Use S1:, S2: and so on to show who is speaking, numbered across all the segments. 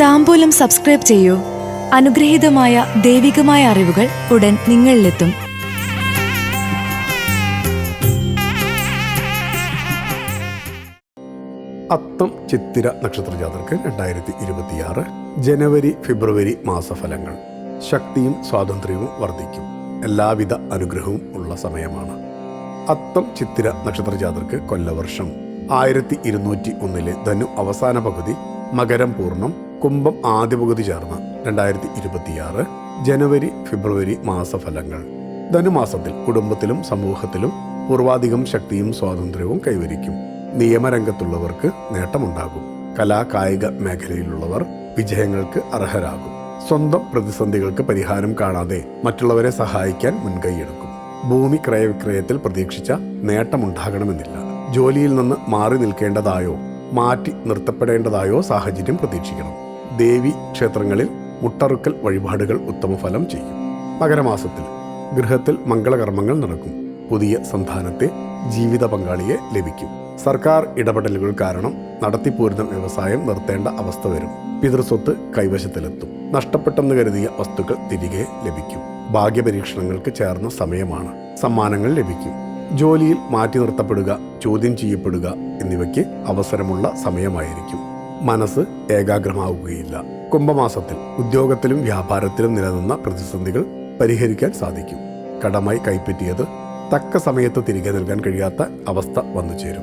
S1: താമ്പൂലം subscribe ചെയ്യൂ. അനുഗ്രഹീതമായ ദൈവികമായ അറിവുകൾ ഉടൻ നിങ്ങളിലെത്തും.
S2: അത്തം ചിത്തിര നക്ഷത്ര ജാതർക്ക് രണ്ടായിരത്തി ഇരുപത്തിയാറ് ജനുവരി ഫെബ്രുവരി മാസഫലങ്ങൾ. ശക്തിയും സ്വാതന്ത്ര്യവും വർദ്ധിക്കും. എല്ലാവിധ അനുഗ്രഹവും ഉള്ള സമയമാണ്. അത്തം ചിത്തിര നക്ഷത്ര ജാതർക്ക് കൊല്ലവർഷം. ആയിരത്തി ഇരുന്നൂറ്റി ഒന്നിലെ ധനു അവസാന പകുതി മകരം പൂർണം. കുംഭം ആദ്യ പകുതി ചേർന്ന് രണ്ടായിരത്തി ഇരുപത്തിയാറ് ജനുവരി ഫെബ്രുവരി മാസഫലങ്ങൾ. ധനുമാസത്തിൽ കുടുംബത്തിലും സമൂഹത്തിലും പൂർവാധികം ശക്തിയും സ്വാതന്ത്ര്യവും കൈവരിക്കും. നിയമരംഗത്തുള്ളവർക്ക് നേട്ടമുണ്ടാകും. കലാ കായിക മേഖലയിലുള്ളവർ വിജയങ്ങൾക്ക് അർഹരാകും. സ്വന്തം പ്രതിസന്ധികൾക്ക് പരിഹാരം കാണാതെ മറ്റുള്ളവരെ സഹായിക്കാൻ മുൻകൈയെടുക്കും. ഭൂമി ക്രയവിക്രയത്തിൽ പ്രതീക്ഷിച്ച നേട്ടമുണ്ടാകണമെന്നില്ല. ജോലിയിൽ നിന്ന് മാറി നിൽക്കേണ്ടതായോ മാറ്റി നിർത്തപ്പെടേണ്ടതായോ സാഹചര്യം പ്രതീക്ഷിക്കണം. ദേവി ക്ഷേത്രങ്ങളിൽ മുട്ടറുക്കൽ വഴിപാടുകൾ ഉത്തമ ഫലം ചെയ്യും. മകരമാസത്തിൽ ഗൃഹത്തിൽ മംഗളകർമ്മങ്ങൾ നടക്കും. പുതിയ സന്താനത്തെ ജീവിത പങ്കാളിയെ ലഭിക്കും. സർക്കാർ ഇടപെടലുകൾ കാരണം നടത്തിപ്പോരുന്ന വ്യവസായം നിർത്തേണ്ട അവസ്ഥ വരും. പിതൃസ്വത്ത് കൈവശത്തിലെത്തും. നഷ്ടപ്പെട്ടെന്ന് കരുതിയ വസ്തുക്കൾ തിരികെ ലഭിക്കും. ഭാഗ്യപരീക്ഷണങ്ങൾക്ക് ചേർന്ന സമയമാണ് സമ്മാനങ്ങൾ ലഭിക്കും. ജോലിയിൽ മാറ്റി നിർത്തപ്പെടുക ചോദ്യം ചെയ്യപ്പെടുക എന്നിവയ്ക്ക് അവസരമുള്ള സമയമായിരിക്കും. മനസ്സ് ഏകാഗ്രമാവുകയില്ല. കുംഭമാസത്തിൽ ഉദ്യോഗത്തിലും വ്യാപാരത്തിലും നിലനിന്ന പ്രതിസന്ധികൾ പരിഹരിക്കാൻ സാധിക്കും. കടമായി കൈപ്പറ്റിയത് തക്ക സമയത്ത് തിരികെ നൽകാൻ കഴിയാത്ത അവസ്ഥ വന്നു ചേരും.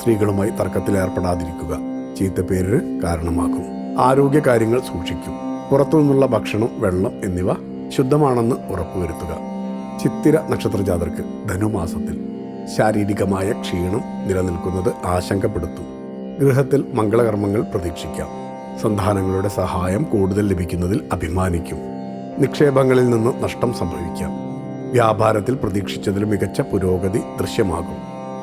S2: സ്ത്രീകളുമായി തർക്കത്തിലേർപ്പെടാതിരിക്കുക ചീത്തപ്പേരിന് കാരണമാകും. ആരോഗ്യ കാര്യങ്ങൾ സൂക്ഷിക്കും. പുറത്തുനിന്നുള്ള ഭക്ഷണം വെള്ളം എന്നിവ ശുദ്ധമാണെന്ന് ഉറപ്പുവരുത്തുക. ചിത്തിര നക്ഷത്ര ജാതർക്ക് ധനുമാസത്തിൽ ശാരീരികമായ ക്ഷീണം നിലനിൽക്കുന്നത് ആശങ്കപ്പെടുത്തും. ഗൃഹത്തിൽ മംഗളകർമ്മങ്ങൾ പ്രതീക്ഷിക്കാം. സന്താനങ്ങളുടെ സഹായം കൂടുതൽ ലഭിക്കുന്നതിൽ അഭിമാനിക്കും. നിക്ഷേപങ്ങളിൽ നിന്ന് നഷ്ടം സംഭവിക്കാം. വ്യാപാരത്തിൽ പ്രതീക്ഷിച്ചതിൽ മികച്ച പുരോഗതി ദൃശ്യമാകും.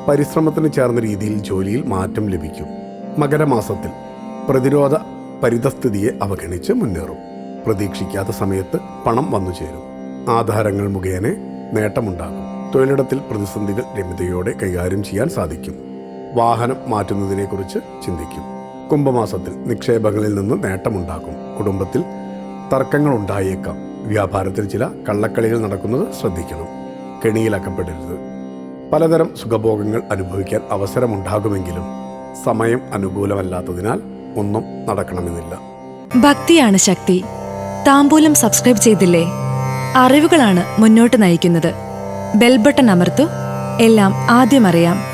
S2: പരിശ്രമത്തിന് ചേർന്ന രീതിയിൽ ജോലിയിൽ മാറ്റം ലഭിക്കും. മകരമാസത്തിൽ പ്രതിരോധ പരിതസ്ഥിതിയെ അവഗണിച്ച് മുന്നേറും. പ്രതീക്ഷിക്കാത്ത സമയത്ത് പണം വന്നു ചേരും. ആധാരങ്ങൾ മുഖേന നേട്ടമുണ്ടാകും. തൊഴിലിടത്തിൽ പ്രതിസന്ധികൾ രമ്യതയോടെ കൈകാര്യം ചെയ്യാൻ സാധിക്കും. വാഹനം മാറ്റുന്നതിനെക്കുറിച്ച് ചിന്തിക്കും. കുംഭമാസത്തിൽ നിക്ഷേപങ്ങളിൽ നിന്ന് നേട്ടമുണ്ടാക്കും. കുടുംബത്തിൽ തർക്കങ്ങൾ ഉണ്ടായേക്കാം വ്യാപാരത്തിൽ ചില കള്ളക്കളികൾ നടക്കുന്നത് ശ്രദ്ധിക്കണം. കെണിയിലക്കപ്പെടരുത്. പലതരം സുഖഭോഗങ്ങൾ അനുഭവിക്കാൻ അവസരമുണ്ടാകുമെങ്കിലും സമയം അനുകൂലമല്ലാത്തതിനാൽ ഒന്നും നടക്കണമെന്നില്ല.
S1: ഭക്തിയാണ് ശക്തി. താമ്പൂലം സബ്സ്ക്രൈബ് ചെയ്തില്ലേ? അറിവുകളാണ് മുന്നോട്ട് നയിക്കുന്നത്. ബെൽബട്ടൺ അമർത്തു. എല്ലാം ആദ്യം അറിയാം.